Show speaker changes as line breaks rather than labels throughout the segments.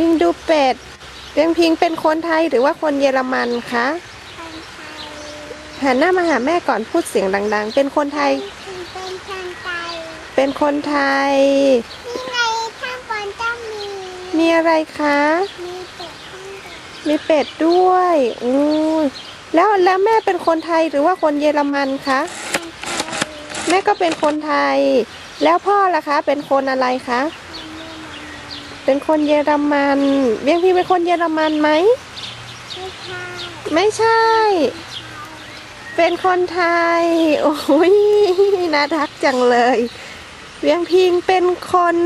พิงดูเป็ดเพียงพิงเป็นคนไทยหรือว่าคนเยอรมันคะ
คนไทย
หันหน้ามาหาแม่ก่อนพูดเสียงดัง ๆ เป็นคนไทย
เป็นคนไทย
เป็นคนไทย
นี่ไงข้างบนต้องมี
มีอะไรคะ
มีเป็ดข้างบน
มีเป็ดด้วยอือแล้วแล้วแม่เป็นคนไทยหรือว่าคนเยอรมันคะ
คนไทย
แม่ก็เป็นคนไทย แล้วพ่อล่ะคะ เป็นคนอะไรคะ เป็นคนเยอรมันเบี้ยงพี่เป็นคนเยอรมันไหม
ไม่ใช่
ไม่ใช่ เป็นคนไทย โอ้ยน่ารักจังเลย เวียงพิงเป็นคน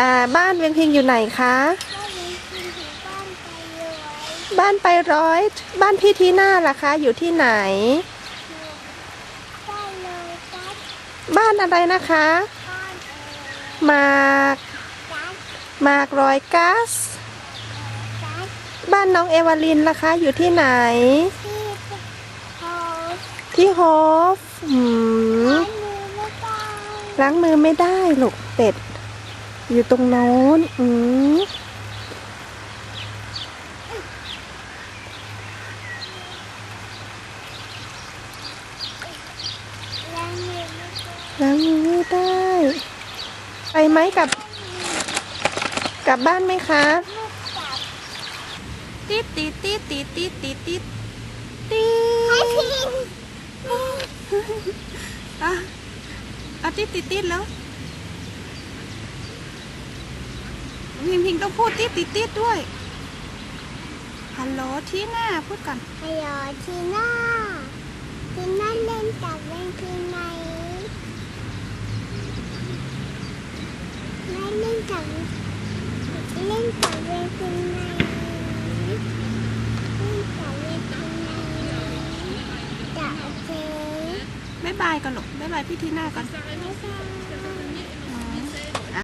อ่าบ้านเวียงพิงอยู่ไหนคะ
ก็มีกินถึงบ้านไปเลย
บ้านไปร้อย บ้านพี่ทีน่าล่ะคะ อยู่ที่ไหน
ได้เลยจัด
บ้านอะไรนะคะ
บ้านเอ
หมาก
จัด
ห มากรอยกัส บ้านน้องเอวาลินล่ะคะ อยู่ที่ไหน
ที่โฮส
ที่โฮฟอืม
ร้านมือไม่ได้
ล้างมือไม่ได้ลูกเป็ด อยู่ตรงโน้น อืมล้างมือไม่ได้ ไปไหมกับ กลับบ้านไหมคะติดติดติดติดติดติดติดติ
ให้
ด
พิง
อะอะติดติดติดแล้วพิงพิงต้องพูดติดติดติดด้วยฮัลโหลทีน่าพูดก่อน
ฮัลโหลทีน่าทีน่าเล่นกับเล่นทีไหมไม่เล่นกับ เล่นกับเล่นทีไหนเล่นกับเล่นทีไหนจะเจอ
บ๊ายบายก่อนลูกบ๊ายบายพี่ทีน่าก่อน
ไม่ใช่